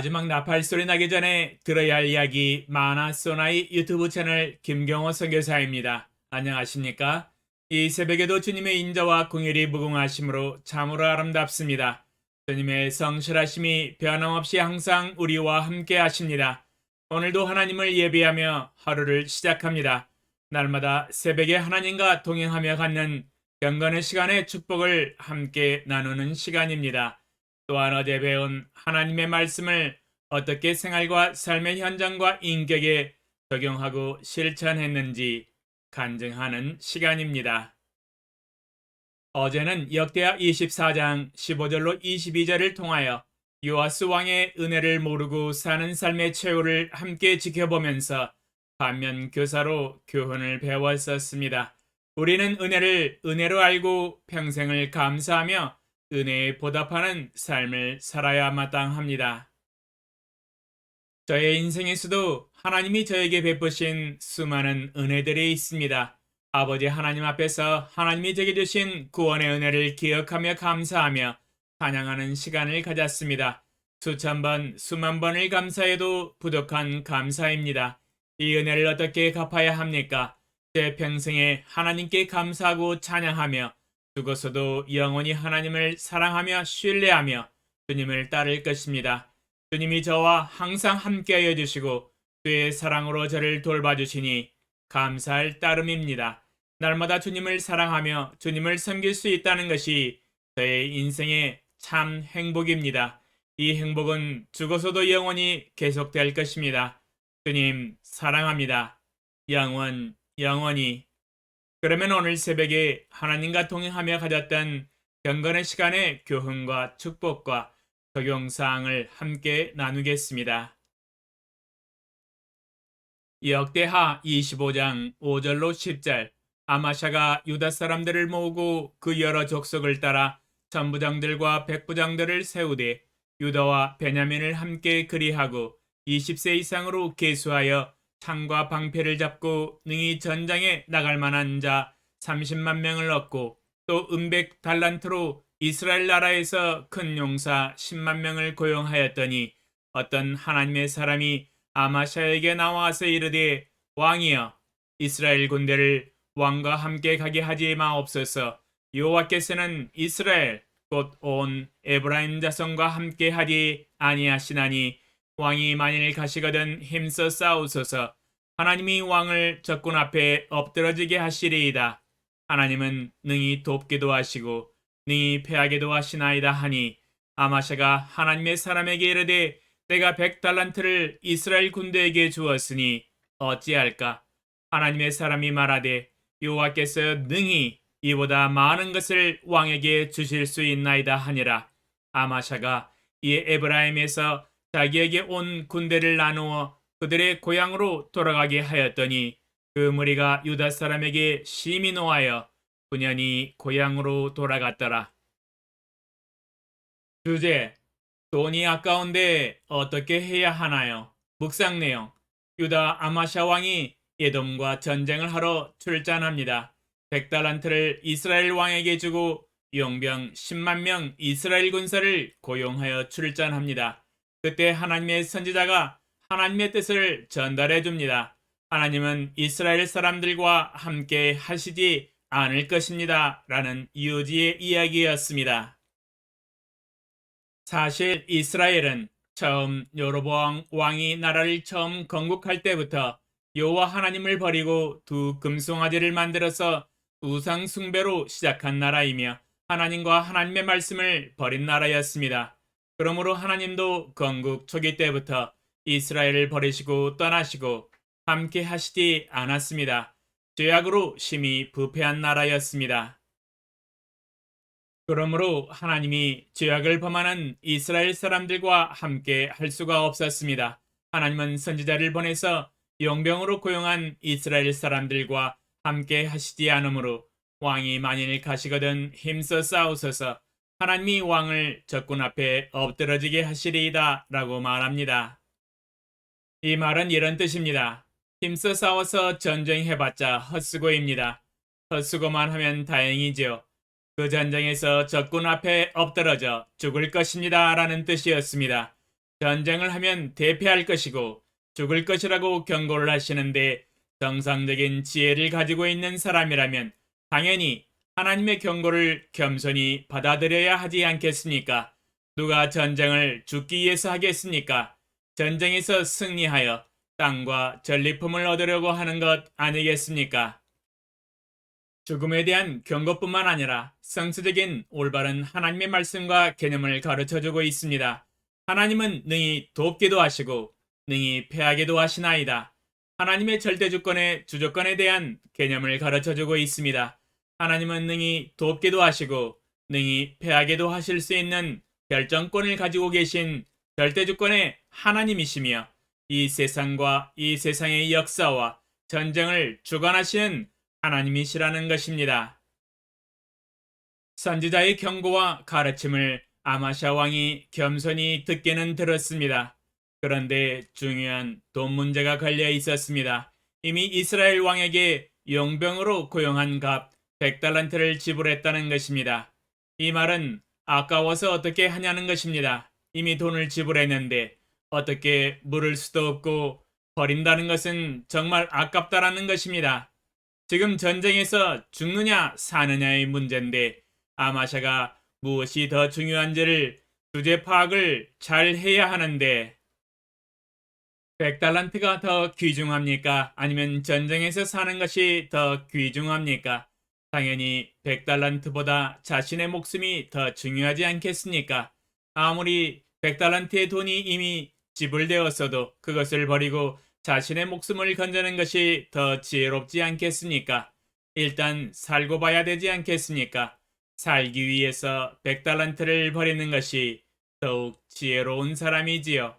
마지막 나팔 소리 나기 전에 들어야 할 이야기 마나 소나이 유튜브 채널 김경호 선교사입니다. 안녕하십니까? 이 새벽에도 주님의 인자와 공일이 무궁하심으로 참으로 아름답습니다. 주님의 성실하심이 변함없이 항상 우리와 함께 하십니다. 오늘도 하나님을 예비하며 하루를 시작합니다. 날마다 새벽에 하나님과 동행하며 갖는 경건의 시간의 축복을 함께 나누는 시간입니다. 또한 어제 배운 하나님의 말씀을 어떻게 생활과 삶의 현장과 인격에 적용하고 실천했는지 간증하는 시간입니다. 어제는 역대하 24장 15절로 22절을 통하여 요아스 왕의 은혜를 모르고 사는 삶의 최후를 함께 지켜보면서 반면 교사로 교훈을 배웠었습니다. 우리는 은혜를 은혜로 알고 평생을 감사하며 은혜에 보답하는 삶을 살아야 마땅합니다. 저의 인생에서도 하나님이 저에게 베푸신 수많은 은혜들이 있습니다. 아버지 하나님 앞에서 하나님이 제게 주신 구원의 은혜를 기억하며 감사하며 찬양하는 시간을 가졌습니다. 수천 번, 수만 번을 감사해도 부족한 감사입니다. 이 은혜를 어떻게 갚아야 합니까? 제 평생에 하나님께 감사하고 찬양하며 죽어서도 영원히 하나님을 사랑하며 신뢰하며 주님을 따를 것입니다. 주님이 저와 항상 함께하여 주시고 주의 사랑으로 저를 돌봐주시니 감사할 따름입니다. 날마다 주님을 사랑하며 주님을 섬길 수 있다는 것이 저의 인생의 참 행복입니다. 이 행복은 죽어서도 영원히 계속될 것입니다. 주님 사랑합니다. 영원 영원히 그러면 오늘 새벽에 하나님과 동행하며 가졌던 경건의 시간의 교훈과 축복과 적용사항을 함께 나누겠습니다. 역대하 25장 5절로 10절 아마샤가 유다 사람들을 모으고 그 여러 족속을 따라 천부장들과 백부장들을 세우되 유다와 베냐민을 함께 그리하고 20세 이상으로 계수하여 창과 방패를 잡고 능히 전장에 나갈 만한 자 30만 명을 얻고 또 은백 달란트로 이스라엘 나라에서 큰 용사 10만 명을 고용하였더니 어떤 하나님의 사람이 아마샤에게 나와서 이르되 왕이여 이스라엘 군대를 왕과 함께 가게 하지 마옵소서 여호와께서는 이스라엘 곧 온 에브라임 자손과 함께 하지 아니하시나니 왕이 만일 가시거든 힘써 싸우소서 하나님이 왕을 적군 앞에 엎드러지게 하시리이다. 하나님은 능히 돕기도 하시고 능히 패하게도 하시나이다 하니 아마샤가 하나님의 사람에게 이르되 내가 백 달란트를 이스라엘 군대에게 주었으니 어찌할까 하나님의 사람이 말하되 여호와께서 능히 이보다 많은 것을 왕에게 주실 수 있나이다 하니라 아마샤가 이 에브라임에서 자기에게 온 군대를 나누어 그들의 고향으로 돌아가게 하였더니 그 무리가 유다 사람에게 심히 노하여 분연히 고향으로 돌아갔더라. 주제 돈이 아까운데 어떻게 해야 하나요? 묵상 내용 유다 아마샤 왕이 예돔과 전쟁을 하러 출전합니다. 백달란트를 이스라엘 왕에게 주고 용병 10만 명 이스라엘 군사를 고용하여 출전합니다. 그때 하나님의 선지자가 하나님의 뜻을 전달해 줍니다. 하나님은 이스라엘 사람들과 함께 하시지 않을 것입니다. 라는 유지의 이야기였습니다. 사실 이스라엘은 처음 여로보암 왕이 나라를 처음 건국할 때부터 여호와 하나님을 버리고 두 금송아지를 만들어서 우상 숭배로 시작한 나라이며 하나님과 하나님의 말씀을 버린 나라였습니다. 그러므로 하나님도 건국 초기 때부터 이스라엘을 버리시고 떠나시고 함께 하시지 않았습니다. 죄악으로 심히 부패한 나라였습니다. 그러므로 하나님이 죄악을 범하는 이스라엘 사람들과 함께 할 수가 없었습니다. 하나님은 선지자를 보내서 용병으로 고용한 이스라엘 사람들과 함께 하시지 않으므로 왕이 만일 가시거든 힘써 싸우소서 하나님이 왕을 적군 앞에 엎드러지게 하시리이다 라고 말합니다. 이 말은 이런 뜻입니다. 힘써 싸워서 전쟁해봤자 헛수고입니다. 헛수고만 하면 다행이지요. 그 전쟁에서 적군 앞에 엎드러져 죽을 것입니다. 라는 뜻이었습니다. 전쟁을 하면 대패할 것이고 죽을 것이라고 경고를 하시는데 정상적인 지혜를 가지고 있는 사람이라면 당연히 하나님의 경고를 겸손히 받아들여야 하지 않겠습니까? 누가 전쟁을 죽기 위해서 하겠습니까? 전쟁에서 승리하여 땅과 전리품을 얻으려고 하는 것 아니겠습니까? 죽음에 대한 경고뿐만 아니라 성수적인 올바른 하나님의 말씀과 개념을 가르쳐 주고 있습니다. 하나님은 능히 돕기도 하시고 능히 패하기도 하시나이다. 하나님의 절대 주권의 주조건에 대한 개념을 가르쳐 주고 있습니다. 하나님은 능히 돕기도 하시고 능히 패하게도 하실 수 있는 결정권을 가지고 계신 절대 주권의 하나님이시며 이 세상과 이 세상의 역사와 전쟁을 주관하시는 하나님이시라는 것입니다. 선지자의 경고와 가르침을 아마샤 왕이 겸손히 듣게는 들었습니다. 그런데 중요한 돈 문제가 걸려 있었습니다. 이미 이스라엘 왕에게 용병으로 고용한 값 100달란트를 지불했다는 것입니다. 이 말은 아까워서 어떻게 하냐는 것입니다. 이미 돈을 지불했는데 어떻게 물을 수도 없고 버린다는 것은 정말 아깝다라는 것입니다. 지금 전쟁에서 죽느냐 사느냐의 문제인데 아마샤가 무엇이 더 중요한지를 주제 파악을 잘 해야 하는데 100달란트가 더 귀중합니까? 아니면 전쟁에서 사는 것이 더 귀중합니까? 당연히 100달란트보다 자신의 목숨이 더 중요하지 않겠습니까? 아무리 100달란트의 돈이 이미 지불되었어도 그것을 버리고 자신의 목숨을 건져는 것이 더 지혜롭지 않겠습니까? 일단 살고 봐야 되지 않겠습니까? 살기 위해서 100달란트를 버리는 것이 더욱 지혜로운 사람이지요.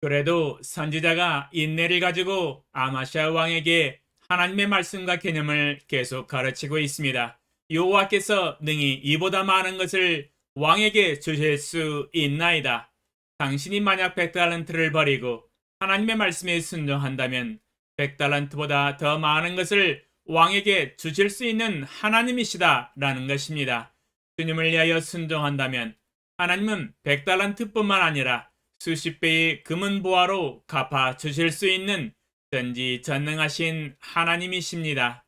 그래도 선지자가 인내를 가지고 아마샤 왕에게 하나님의 말씀과 개념을 계속 가르치고 있습니다. 여호와께서 능히 이보다 많은 것을 왕에게 주실 수 있나이다. 당신이 만약 100달란트를 버리고 하나님의 말씀에 순종한다면 100달란트보다 더 많은 것을 왕에게 주실 수 있는 하나님이시다 라는 것입니다. 주님을 위하여 순종한다면 하나님은 100달란트뿐만 아니라 수십 배의 금은 보화로 갚아 주실 수 있는 전지 전능하신 하나님이십니다.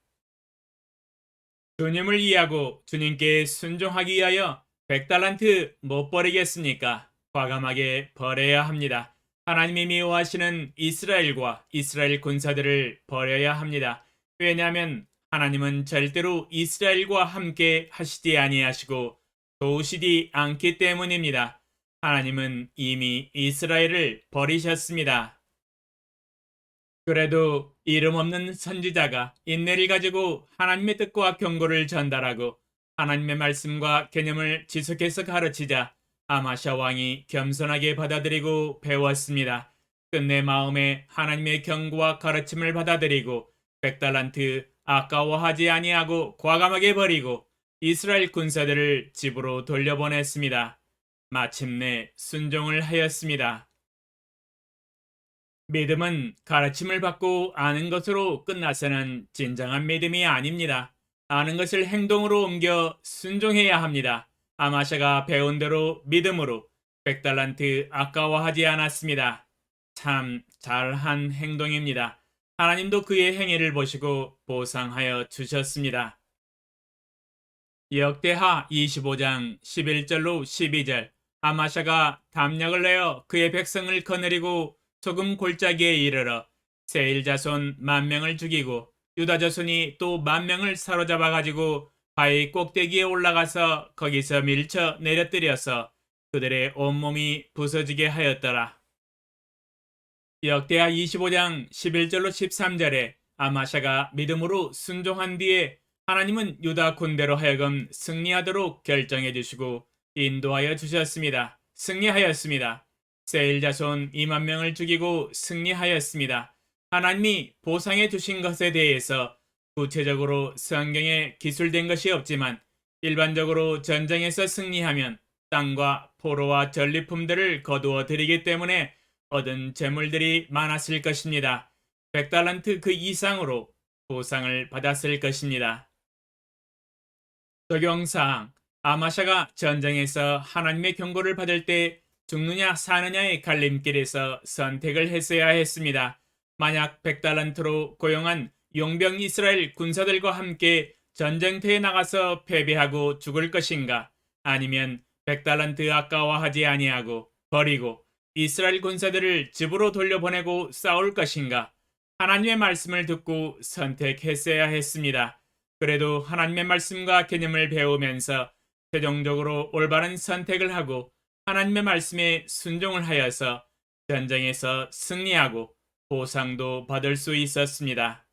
주님을 이해하고 주님께 순종하기 위하여 100달란트 못 버리겠습니까? 과감하게 버려야 합니다. 하나님이 미워하시는 이스라엘과 이스라엘 군사들을 버려야 합니다. 왜냐하면 하나님은 절대로 이스라엘과 함께 하시지 아니하시고 도우시지 않기 때문입니다. 하나님은 이미 이스라엘을 버리셨습니다. 그래도 이름 없는 선지자가 인내를 가지고 하나님의 뜻과 경고를 전달하고 하나님의 말씀과 개념을 지속해서 가르치자 아마샤 왕이 겸손하게 받아들이고 배웠습니다. 끝내 마음에 하나님의 경고와 가르침을 받아들이고 백달란트 아까워하지 아니하고 과감하게 버리고 이스라엘 군사들을 집으로 돌려보냈습니다. 마침내 순종을 하였습니다. 믿음은 가르침을 받고 아는 것으로 끝나서는 진정한 믿음이 아닙니다. 아는 것을 행동으로 옮겨 순종해야 합니다. 아마샤가 배운 대로 믿음으로 백달란트 아까워하지 않았습니다. 참 잘한 행동입니다. 하나님도 그의 행위를 보시고 보상하여 주셨습니다. 역대하 25장 11절로 12절 아마샤가 담력을 내어 그의 백성을 거느리고 소금 골짜기에 이르러 세일 자손 만 명을 죽이고 유다 자손이 또 만 명을 사로잡아 가지고 바위 꼭대기에 올라가서 거기서 밀쳐 내려뜨려서 그들의 온몸이 부서지게 하였더라. 역대하 25장 11절로 13절에 아마샤가 믿음으로 순종한 뒤에 하나님은 유다 군대로 하여금 승리하도록 결정해 주시고 인도하여 주셨습니다. 승리하였습니다. 세일 자손 2만 명을 죽이고 승리하였습니다. 하나님이 보상해 주신 것에 대해서 구체적으로 성경에 기술된 것이 없지만 일반적으로 전쟁에서 승리하면 땅과 포로와 전리품들을 거두어 드리기 때문에 얻은 재물들이 많았을 것입니다. 100달란트 그 이상으로 보상을 받았을 것입니다. 적용사항 아마샤가 전쟁에서 하나님의 경고를 받을 때 죽느냐 사느냐의 갈림길에서 선택을 했어야 했습니다. 만약 100달란트로 고용한 용병 이스라엘 군사들과 함께 전쟁터에 나가서 패배하고 죽을 것인가? 아니면 100달란트 아까워하지 아니하고 버리고 이스라엘 군사들을 집으로 돌려보내고 싸울 것인가? 하나님의 말씀을 듣고 선택했어야 했습니다. 그래도 하나님의 말씀과 개념을 배우면서 최종적으로 올바른 선택을 하고 하나님의 말씀에 순종을 하여서 전쟁에서 승리하고 보상도 받을 수 있었습니다.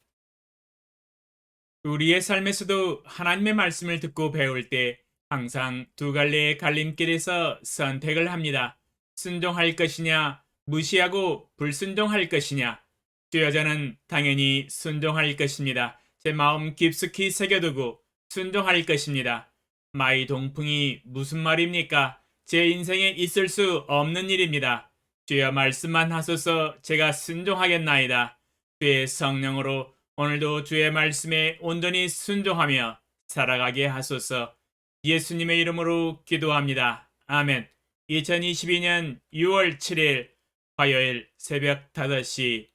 우리의 삶에서도 하나님의 말씀을 듣고 배울 때 항상 두 갈래의 갈림길에서 선택을 합니다. 순종할 것이냐, 무시하고 불순종할 것이냐. 주여 저는 당연히 순종할 것입니다. 제 마음 깊숙이 새겨두고 순종할 것입니다. 마이 동풍이 무슨 말입니까? 제 인생에 있을 수 없는 일입니다. 주여 말씀만 하소서 제가 순종하겠나이다. 주의 성령으로 오늘도 주의 말씀에 온전히 순종하며 살아가게 하소서. 예수님의 이름으로 기도합니다. 아멘. 2022년 6월 7일 화요일 새벽 5시